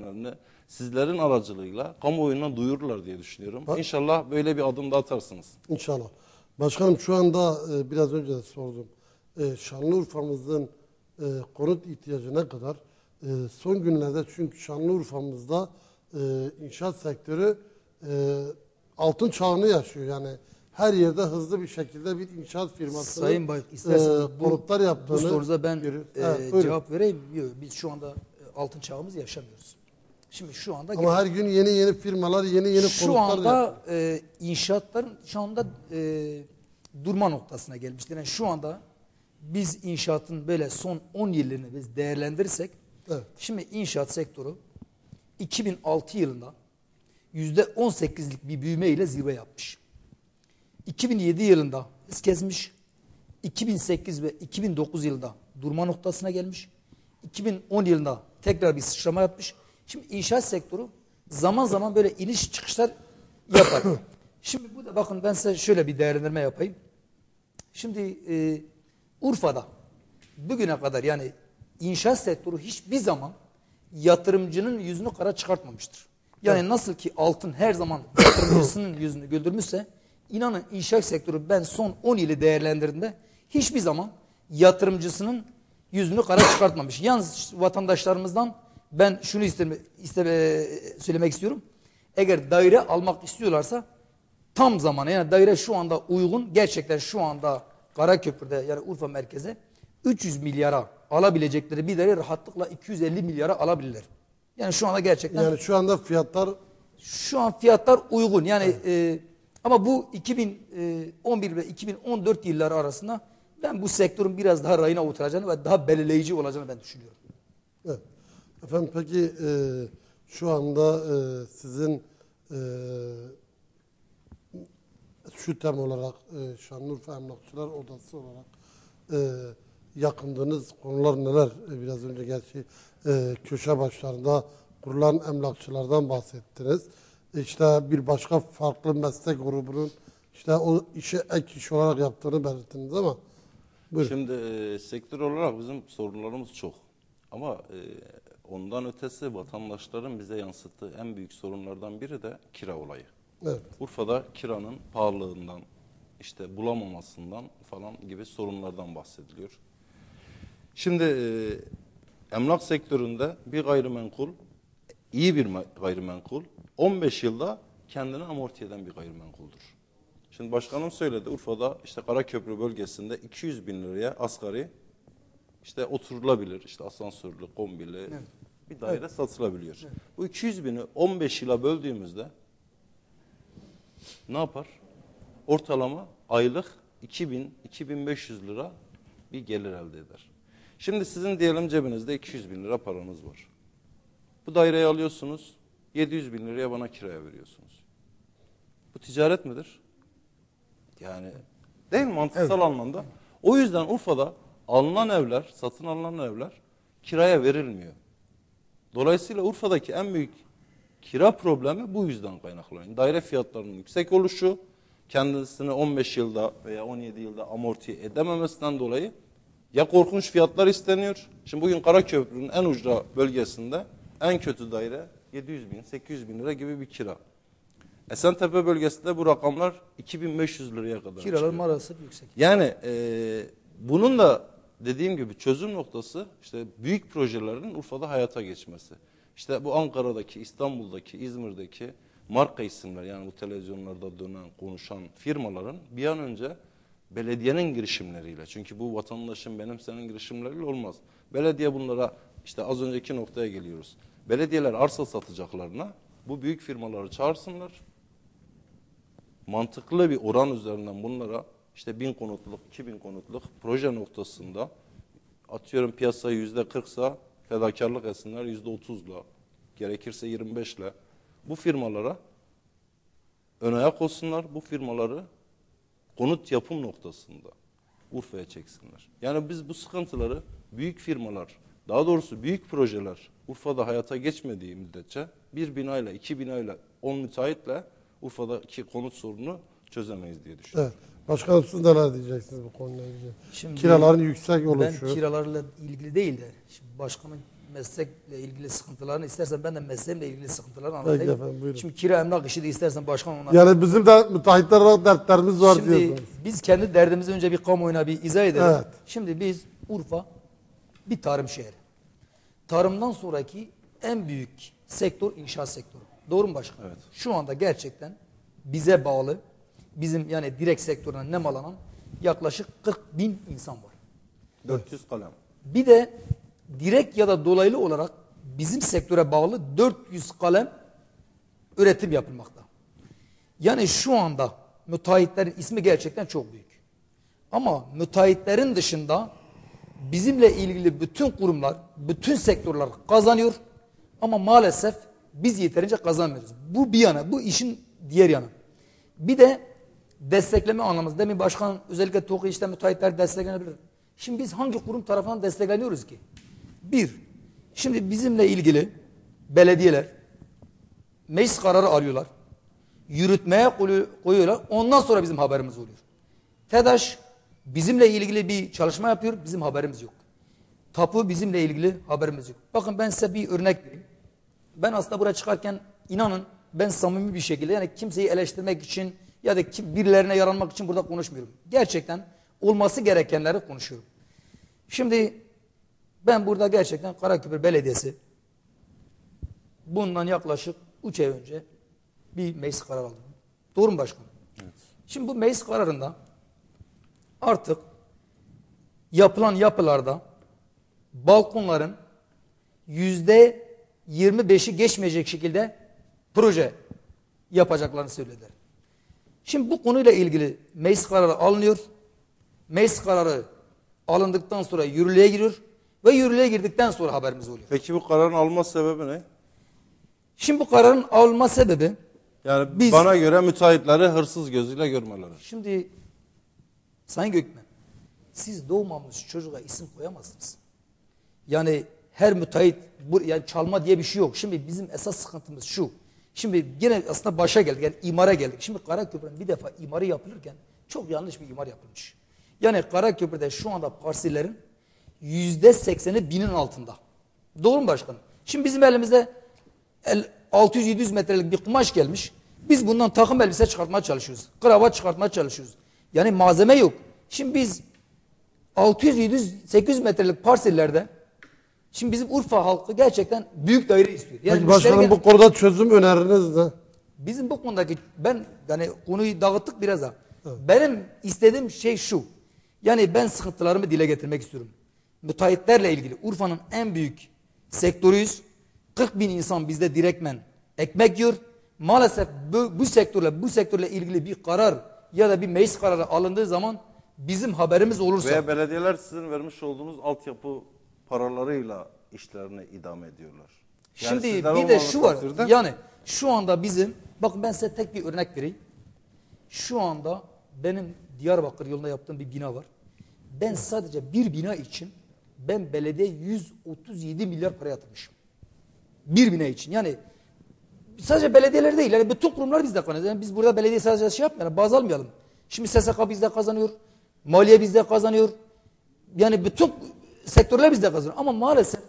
ürünlerini sizlerin aracılığıyla kamuoyuna duyururlar diye düşünüyorum. Ha- İnşallah böyle bir adım da atarsınız. İnşallah. Başkanım şu anda e, biraz önce de sordum. E, Şanlıurfa'mızın e, konut ihtiyacı ne kadar? E, son günlerde çünkü Şanlıurfa'mızda e, inşaat sektörü e, altın çağını yaşıyor. Yani her yerde hızlı bir şekilde bir inşaat firmasının Sayın Bay, isterseniz e, bu, konutlar yaptığını bu sorunuza ben e, Evet, buyurun. cevap vereyim. Biz şu anda e, altın çağımız yaşamıyoruz. Şimdi şu anda Ama her gün yeni yeni firmalar, yeni yeni şu konutlar yapıyor. anda e, inşaatların şu anda e, durma noktasına gelmiştir. Yani şu anda biz inşaatın böyle son 10 yılını biz değerlendirirsek Evet. şimdi inşaat sektörü 2006 yılında %18'lik bir büyüme ile zirve yapmış. 2007 yılında hız kesmiş. 2008 ve 2009 yılında durma noktasına gelmiş. 2010 yılında tekrar bir sıçrama yapmış. Şimdi inşaat sektörü zaman zaman böyle iniş çıkışlar yapar. Şimdi bu da bakın ben size şöyle bir değerlendirme yapayım. Şimdi e, Urfa'da bugüne kadar yani inşaat sektörü hiçbir zaman yatırımcının yüzünü kara çıkartmamıştır. Yani nasıl ki altın her zaman yatırımcısının yüzünü güldürmüşse inanın inşaat sektörü ben son 10 yılı değerlendirdiğimde hiçbir zaman yatırımcısının yüzünü kara çıkartmamış. Yalnız vatandaşlarımızdan ben şunu isteme, isteme, söylemek istiyorum. Eğer daire almak istiyorlarsa tam zamanı yani daire şu anda uygun gerçekten şu anda Karaköprü'de yani Urfa merkeze 300 milyara alabilecekleri bir daire rahatlıkla 250 milyara alabilirler. Yani şu anda gerçekten Yani şu anda fiyatlar şu an fiyatlar uygun. Yani e, ama bu 2011 ve 2014 yılları arasında ben bu sektörün biraz daha rayına oturacağını ve daha belirleyici olacağını ben düşünüyorum. Evet. Efendim peki e, şu anda e, sizin e, şütem olarak e, Şanlıurfa Emlakçılar Odası olarak e, yakındığınız konular neler? E, biraz önce gerçi e, köşe başlarında kurulan emlakçılardan bahsettiniz. İşte bir başka farklı meslek grubunun işte o işi ek iş olarak yaptığını belirttiniz ama buyurun. Şimdi e, sektör olarak bizim sorunlarımız çok. Ama e, ondan ötesi vatandaşların bize yansıttığı en büyük sorunlardan biri de kira olayı. Evet. Urfa'da kiranın pahalılığından, işte bulamamasından falan gibi sorunlardan bahsediliyor. Şimdi e, emlak sektöründe bir gayrimenkul, iyi bir gayrimenkul 15 yılda kendini amorti eden bir gayrimenkuldur. Şimdi başkanım söyledi Urfa'da işte Karaköprü bölgesinde 200 bin liraya asgari işte oturulabilir, işte asansörlü, kombili bir daire satılabiliyor. Bu 200 bini 15 yıla böldüğümüzde ne yapar? Ortalama aylık 2000-2500 lira bir gelir elde eder. Şimdi sizin diyelim cebinizde 200 bin lira paranız var. Bu daireyi alıyorsunuz, 700 bin liraya bana kiraya veriyorsunuz. Bu ticaret midir? Yani değil mi mantıksal anlamda? O yüzden Urfa'da alınan evler, satın alınan evler kiraya verilmiyor. Dolayısıyla Urfa'daki en büyük kira problemi bu yüzden kaynaklanıyor. Daire fiyatlarının yüksek oluşu, kendisini 15 yılda veya 17 yılda amorti edememesinden dolayı ya korkunç fiyatlar isteniyor. Şimdi bugün Karaköprü'nün en ucra bölgesinde en kötü daire 700 bin, 800 bin lira gibi bir kira. Esentepe bölgesinde bu rakamlar 2500 liraya kadar Kiralar çıkıyor. maalesef yüksek. Yani e, bunun da dediğim gibi çözüm noktası işte büyük projelerin Urfa'da hayata geçmesi. İşte bu Ankara'daki, İstanbul'daki, İzmir'deki marka isimler yani bu televizyonlarda dönen, konuşan firmaların bir an önce belediyenin girişimleriyle çünkü bu vatandaşın benim senin girişimleriyle olmaz. Belediye bunlara işte az önceki noktaya geliyoruz. Belediyeler arsa satacaklarına bu büyük firmaları çağırsınlar mantıklı bir oran üzerinden bunlara işte bin konutluk, iki bin konutluk proje noktasında atıyorum piyasayı yüzde kırksa fedakarlık etsinler yüzde otuzla gerekirse yirmi beşle bu firmalara ön ayak olsunlar bu firmaları konut yapım noktasında Urfa'ya çeksinler. Yani biz bu sıkıntıları büyük firmalar daha doğrusu büyük projeler Urfa'da hayata geçmediği müddetçe bir binayla, iki binayla, on müteahhitle Urfa'daki konut sorununu çözemeyiz diye düşünüyorum. Evet. Başkanım siz neler diyeceksiniz bu konuyla ilgili? Şimdi Kiraların yüksek Ben oluşu. kiralarla ilgili değil de şimdi başkanın meslekle ilgili sıkıntılarını istersen ben de mesleğimle ilgili sıkıntılarını Peki anlatayım. efendim, buyurun. Şimdi kira emlak işi de istersen başkan ona. Yani bizim de müteahhitler olarak dertlerimiz var Şimdi diyorsunuz. biz kendi derdimizi önce bir kamuoyuna bir izah edelim. Evet. Şimdi biz Urfa bir tarım şehri. Tarımdan sonraki en büyük sektör inşaat sektörü. Doğru mu başkan? Evet. Şu anda gerçekten bize bağlı, bizim yani direkt sektörüne nemalanan yaklaşık 40 bin insan var. 400 kalem. Bir de direkt ya da dolaylı olarak bizim sektöre bağlı 400 kalem üretim yapılmakta. Yani şu anda müteahhitlerin ismi gerçekten çok büyük. Ama müteahhitlerin dışında bizimle ilgili bütün kurumlar, bütün sektörler kazanıyor. Ama maalesef biz yeterince kazanmıyoruz. Bu bir yana, bu işin diğer yanı. Bir de destekleme anlamında. Demin başkan özellikle TOKİ işte müteahhitler desteklenebilir. Şimdi biz hangi kurum tarafından destekleniyoruz ki? Bir, şimdi bizimle ilgili belediyeler meclis kararı alıyorlar. Yürütmeye koyu- koyuyorlar. Ondan sonra bizim haberimiz oluyor. TEDAŞ bizimle ilgili bir çalışma yapıyor. Bizim haberimiz yok. Tapu bizimle ilgili haberimiz yok. Bakın ben size bir örnek vereyim. Ben aslında buraya çıkarken inanın ben samimi bir şekilde yani kimseyi eleştirmek için ya da kim, birilerine yaranmak için burada konuşmuyorum. Gerçekten olması gerekenleri konuşuyorum. Şimdi ben burada gerçekten Karaköprü Belediyesi bundan yaklaşık 3 ay önce bir meclis kararı aldım. Doğru mu başkanım? Şimdi bu meclis kararında artık yapılan yapılarda balkonların yüzde 25'i geçmeyecek şekilde proje yapacaklarını söylediler. Şimdi bu konuyla ilgili meclis kararı alınıyor. Meclis kararı alındıktan sonra yürürlüğe giriyor ve yürürlüğe girdikten sonra haberimiz oluyor. Peki bu kararın alma sebebi ne? Şimdi bu kararın alınma sebebi Yani Biz- bana göre müteahhitleri hırsız gözüyle görmeleri. Şimdi Sayın Gökmen siz doğmamış çocuğa isim koyamazsınız. Yani her müteahhit bu, yani çalma diye bir şey yok. Şimdi bizim esas sıkıntımız şu. Şimdi yine aslında başa geldik. Yani imara geldik. Şimdi Karaköprü'nün bir defa imarı yapılırken çok yanlış bir imar yapılmış. Yani Karaköprü'de şu anda parsillerin yüzde sekseni binin altında. Doğru mu başkanım? Şimdi bizim elimizde el- 600-700 metrelik bir kumaş gelmiş. Biz bundan takım elbise çıkartmaya çalışıyoruz. Kravat çıkartmaya çalışıyoruz. Yani malzeme yok. Şimdi biz 600-700-800 metrelik parsellerde şimdi bizim Urfa halkı gerçekten büyük daire istiyor. Yani Peki başkanım müşteri- bu konuda çözüm öneriniz ne? Bizim bu konudaki ben yani konuyu dağıttık biraz da. Benim istediğim şey şu. Yani ben sıkıntılarımı dile getirmek istiyorum. Müteahhitlerle ilgili Urfa'nın en büyük sektörüyüz. 40 bin insan bizde direktmen ekmek yiyor. Maalesef bu, bu sektörle bu sektörle ilgili bir karar ya da bir meclis kararı alındığı zaman bizim haberimiz olursa Veya belediyeler sizin vermiş olduğunuz altyapı paralarıyla işlerini idame ediyorlar. Yani Şimdi bir de şu var. takdirde- Yani şu anda bizim bakın ben size tek bir örnek vereyim. Şu anda benim Diyarbakır yolunda yaptığım bir bina var. Ben sadece bir bina için ben belediye 137 milyar para yatırmışım. Bir bina için. Yani sadece belediyeler değil. Yani bütün kurumlar bizde kazanıyor. Yani biz burada belediye sadece şey yapmayalım. Baz almayalım. Şimdi SSK bizde kazanıyor. Maliye bizde kazanıyor. Yani bütün sektörler bizde kazanıyor. Ama maalesef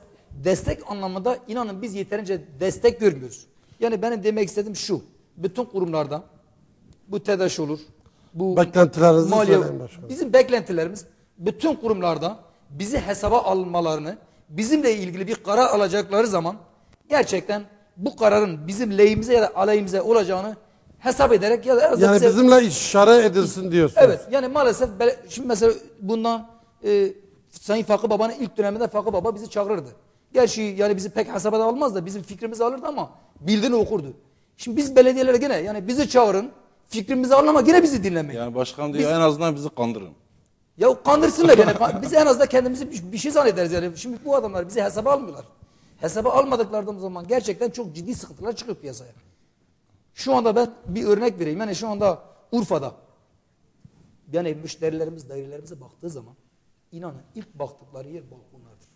destek anlamında inanın biz yeterince destek görmüyoruz. Yani benim demek istediğim şu. Bütün kurumlarda bu TEDAŞ olur. Bu Beklentilerinizi söyleyin başkanım. Bizim beklentilerimiz bütün kurumlarda bizi hesaba almalarını, bizimle ilgili bir karar alacakları zaman gerçekten bu kararın bizim lehimize ya da aleyhimize olacağını hesap ederek ya da Yani bize- bizimle işare edilsin diyorsunuz. Evet yani maalesef şimdi mesela bundan e, Sayın Fakı Baba'nın ilk döneminde Fakı Baba bizi çağırırdı. Gerçi yani bizi pek hesaba da almaz da bizim fikrimizi alırdı ama bildiğini okurdu. Şimdi biz belediyelere gene yani bizi çağırın fikrimizi alın ama yine bizi dinlemeyin. Yani başkan diyor en azından bizi kandırın. Ya kandırsınlar yani. Biz en azından kendimizi bir, bir şey zannederiz yani. Şimdi bu adamlar bizi hesaba almıyorlar. Hesaba almadıklarından zaman gerçekten çok ciddi sıkıntılar çıkıyor piyasaya. Şu anda ben bir örnek vereyim. Yani şu anda Urfa'da yani müşterilerimiz dairelerimize baktığı zaman inanın ilk baktıkları yer balkonlardır.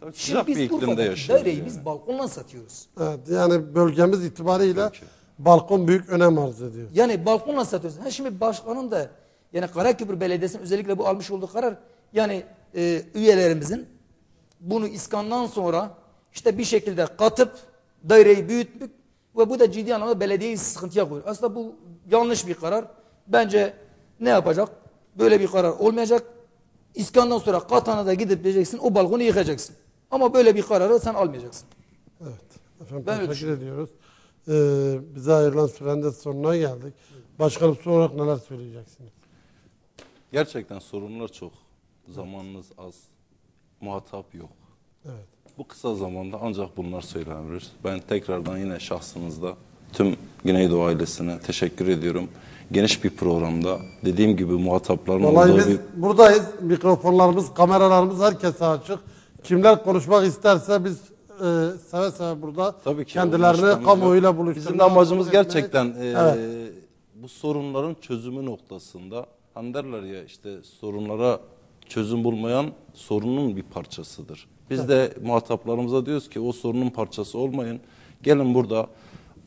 Tabii Şimdi sıcak bir biz iklimde yaşıyoruz. daireyi yani. biz balkonla satıyoruz. Evet, yani bölgemiz itibariyle Peki. balkon büyük önem arz ediyor. Yani balkonla satıyoruz. Ha şimdi başkanın da yani Karaköprü Belediyesi'nin özellikle bu almış olduğu karar yani e, üyelerimizin bunu iskandan sonra işte bir şekilde katıp daireyi büyütmek ve bu da ciddi anlamda belediyeyi sıkıntıya koyuyor. Aslında bu yanlış bir karar. Bence ne yapacak? Böyle bir karar olmayacak. İskandan sonra katana da gidip diyeceksin o balkonu yıkacaksın. Ama böyle bir kararı sen almayacaksın. Evet. Efendim Ben teşekkür ediyoruz. Ee, bize ayrılan sürenin de sonuna geldik. Başkanım son olarak neler söyleyeceksiniz? Gerçekten sorunlar çok. Zamanınız az. Muhatap yok. Evet. Bu kısa zamanda ancak bunlar söylenebilir. Ben tekrardan yine şahsınızda tüm Güneydoğu ailesine teşekkür ediyorum. Geniş bir programda dediğim gibi muhatapların Vallahi olduğu biz bir buradayız. Mikrofonlarımız, kameralarımız herkese açık. Kimler konuşmak isterse biz e, seve seve burada Tabii ki kendilerini kamuoyuyla buluşturmak. Bizim amacımız gerçekten e, Evet. bu sorunların çözümü noktasında hani derler ya işte sorunlara çözüm bulmayan sorunun bir parçasıdır. Biz de muhataplarımıza diyoruz ki o sorunun parçası olmayın. Gelin burada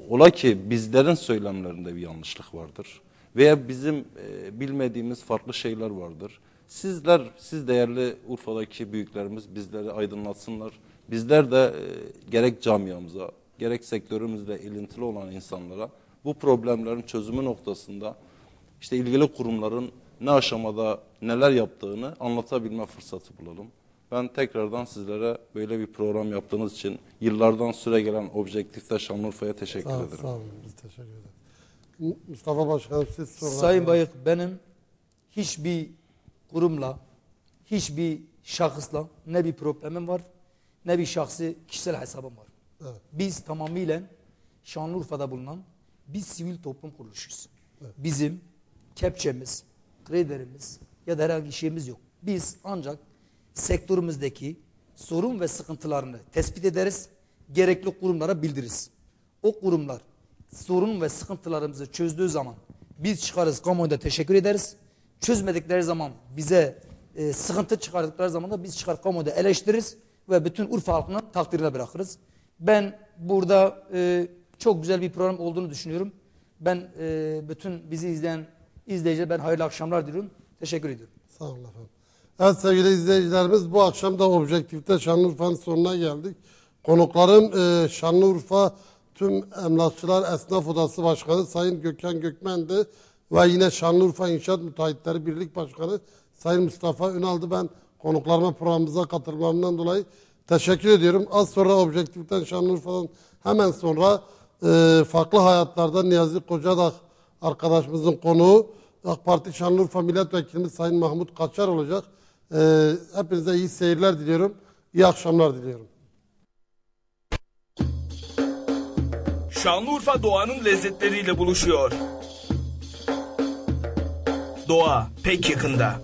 ola ki bizlerin söylemlerinde bir yanlışlık vardır veya bizim e, bilmediğimiz farklı şeyler vardır. Sizler, siz değerli Urfa'daki büyüklerimiz bizleri aydınlatsınlar. Bizler de e, gerek camiamıza, gerek sektörümüzle ilintili olan insanlara bu problemlerin çözümü noktasında işte ilgili kurumların ne aşamada neler yaptığını anlatabilme fırsatı bulalım. Ben tekrardan sizlere böyle bir program yaptığınız için yıllardan süre gelen Objektif'te Şanlıurfa'ya teşekkür Sağ, ederim. sağ olun. Biz teşekkür ederiz. Mustafa Başkanım siz sonra. Sayın Bayık benim hiçbir kurumla, hiçbir şahısla ne bir problemim var ne bir şahsi kişisel hesabım var. Evet. Biz tamamıyla Şanlıurfa'da bulunan bir sivil toplum kuruluşuyuz. Bizim kepçemiz, kredilerimiz ya da herhangi şeyimiz yok. Biz ancak sektörümüzdeki sorun ve sıkıntılarını tespit ederiz, gerekli kurumlara bildiririz. O kurumlar sorun ve sıkıntılarımızı çözdüğü zaman biz çıkarız kamuoyunda teşekkür ederiz. Çözmedikleri zaman bize e, sıkıntı çıkardıkları zaman da biz çıkar kamuoyunda eleştiririz ve bütün Urfa halkının takdirine bırakırız. Ben burada e, çok güzel bir program olduğunu düşünüyorum. Ben e, bütün bizi izleyen izleyiciler ben hayırlı akşamlar diliyorum. Teşekkür ediyorum. Sağ olun efendim. Evet sevgili izleyicilerimiz bu akşam da Objektif'te Şanlıurfa'nın sonuna geldik. Konuklarım e, Şanlıurfa Tüm Emlakçılar Esnaf Odası Başkanı Sayın Gökhan Gökmen'di ve yine Şanlıurfa İnşaat Müteahhitleri Birlik Başkanı Sayın Mustafa Ünal'dı. Ben konuklarıma programımıza katılmalarından dolayı teşekkür ediyorum. Az sonra Objektif'ten Şanlıurfa'dan hemen sonra e, farklı hayatlarda Niyazi Kocadağ arkadaşımızın konuğu AK Parti Şanlıurfa Milletvekilimiz Sayın Mahmut Kaçar olacak. Ee, hepinize iyi seyirler diliyorum. İyi akşamlar diliyorum. Şanlıurfa doğanın lezzetleriyle buluşuyor. Doğa pek yakında.